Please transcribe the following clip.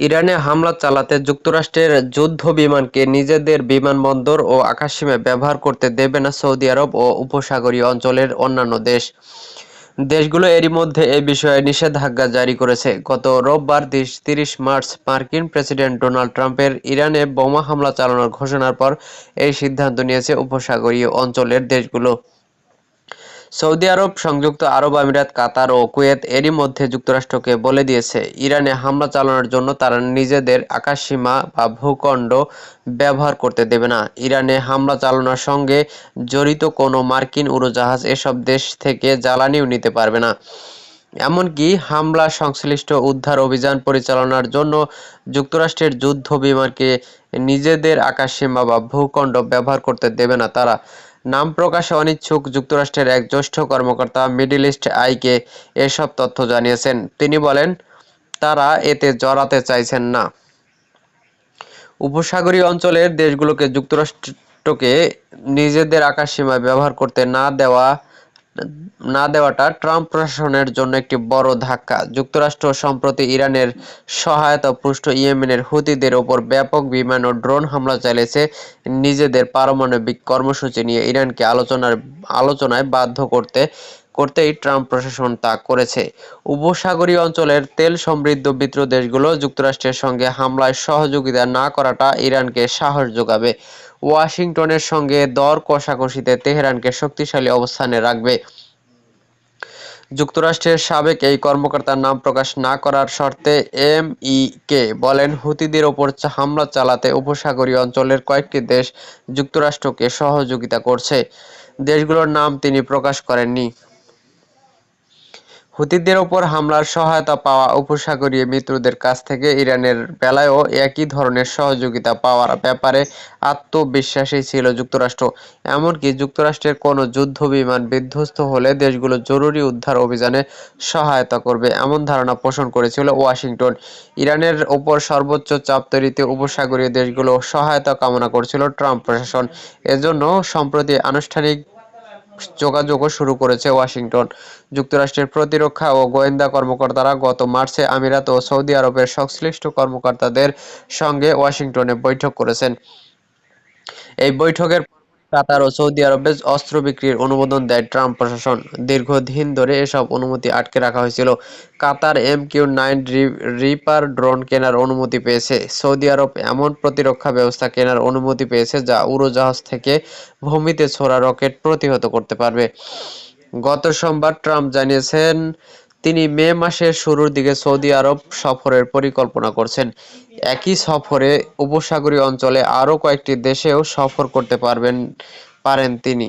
ইরানে হামলা চালাতে যুক্তরাষ্ট্রের যুদ্ধ বিমানকে নিজেদের বিমানবন্দর ও আকাশসীমায় ব্যবহার করতে দেবে না সৌদি আরব ও উপসাগরীয় অঞ্চলের অন্যান্য দেশ। দেশগুলো এরই মধ্যে এ বিষয়ে নিষেধাজ্ঞা জারি করেছে। গত রোববার তিরিশ মার্চ মার্কিন প্রেসিডেন্ট ডোনাল্ড ট্রাম্পের ইরানে বোমা হামলা চালানোর ঘোষণার পর এই সিদ্ধান্ত নিয়েছে উপসাগরীয় অঞ্চলের দেশগুলো। সৌদি আরব সংযুক্ত আরব আমিরাত, কাতার ও কুয়েত এরই মধ্যে যুক্তরাষ্ট্রকে বলে দিয়েছে, ইরানে হামলা চালানোর জন্য তারা নিজেদের আকাশসীমা বা ভূখণ্ড ব্যবহার করতে দেবে না। ইরানে হামলা চালানোর সঙ্গে জড়িত কোনো মার্কিন উড়োজাহাজ এসব দেশ থেকে জ্বালানিও নিতে পারবে না। এমনকি হামলা সংশ্লিষ্ট উদ্ধার অভিযান পরিচালনার জন্য যুক্তরাষ্ট্রের যুদ্ধ বিমানকে নিজেদের আকাশসীমা বা ভূখণ্ড ব্যবহার করতে দেবে না তারা। নাম প্রকাশে অনিচ্ছুক যুক্তরাষ্ট্রের এক জ্যেষ্ঠ কর্মকর্তা মিডিল ইস্ট আইকে এসব তথ্য জানিয়েছেন। তিনি বলেন, তারা এতে জড়াতে চাইছেন না। উপসাগরীয় অঞ্চলের দেশগুলোকে যুক্তরাষ্ট্রকে নিজেদের আকাশসীমায় ব্যবহার করতে না দেওয়া না দেওয়াটা ট্রাম্প প্রশাসনের জন্য একটি বড় ধাক্কা। যুক্তরাষ্ট্র সম্প্রতি ইরানের সহায়তা পুষ্ট ইয়েমেনের হুতিদের ওপর ব্যাপক বিমান ও ড্রোন হামলা চালিয়েছে। নিজেদের পারমাণবিক কর্মসূচি নিয়ে ইরানকে আলোচনার, আলোচনায় বাধ্য করতে, করতেই ট্রাম্প প্রশাসন তা করেছে। উপসাগরীয় অঞ্চলের তেল সমৃদ্ধ মিত্র দেশগুলো যুক্তরাষ্ট্রের সঙ্গে হামলায় সহযোগিতা না করাটা ইরানকে সাহস যোগাবে। ওয়াশিংটনের সঙ্গে দর কষাকষিতে তেহরানকে শক্তিশালী অবস্থানে রাখবে। যুক্তরাষ্ট্রের সাবেক এই কর্মকর্তার নাম প্রকাশ না করার শর্তে এম ই কে বলেন, হুতিদের ওপর হামলা চালাতে উপসাগরীয় অঞ্চলের কয়েকটি দেশ যুক্তরাষ্ট্রকে সহযোগিতা করছে। দেশগুলোর নাম তিনি প্রকাশ করেননি। হুতিদের ওপর হামলার সহায়তা পাওয়া উপসাগরীয় মিত্রদের কাছ থেকে ইরানের বেলায়ও একই ধরনের সহযোগিতা পাওয়ার ব্যাপারে আত্মবিশ্বাসী ছিল যুক্তরাষ্ট্র। এমনকি যুক্তরাষ্ট্রের কোনো যুদ্ধবিমান বিধ্বস্ত হলে দেশগুলো জরুরি উদ্ধার অভিযানে সহায়তা করবে এমন ধারণা পোষণ করেছিল ওয়াশিংটন। ইরানের ওপর সর্বোচ্চ চাপ তৈরিতে উপসাগরীয় দেশগুলো সহায়তা কামনা করছিল ট্রাম্প প্রশাসন। এজন্য সম্প্রতি আনুষ্ঠানিক যোগাযোগও শুরু করেছে ওয়াশিংটন। যুক্তরাষ্ট্রের প্রতিরক্ষা ও গোয়েন্দা কর্মকর্তারা গত মার্চে আমিরাত ও সৌদি আরবের সংশ্লিষ্ট কর্মকর্তাদের সঙ্গে ওয়াশিংটনে বৈঠক করেছেন। এই বৈঠকের কাতার ও সৌদি আরবে অস্ত্র বিক্রির অনুমোদন দেয় ট্রাম্প প্রশাসন। দীর্ঘদিন ধরে এসব অনুমতি আটকে রাখা হয়েছিল। Qatar M Q nine Reaper drone কেনার অনুমতি পেয়েছে। সৌদি আরব এমন প্রতিরক্ষা ব্যবস্থা কেনার অনুমতি পেয়েছে যা উড়োজাহাজ থেকে ভূমিতে ছোড়া রকেট প্রতিহত করতে পারবে। গত সোমবার ট্রাম্প জানিয়েছেন তিনি মে মাসের শুরুর দিকে সৌদি আরব সফরের পরিকল্পনা করছেন। একই সফরে উপসাগরীয় অঞ্চলে আরও কয়েকটি দেশেও সফর করতে পারবেন, পারেন তিনি।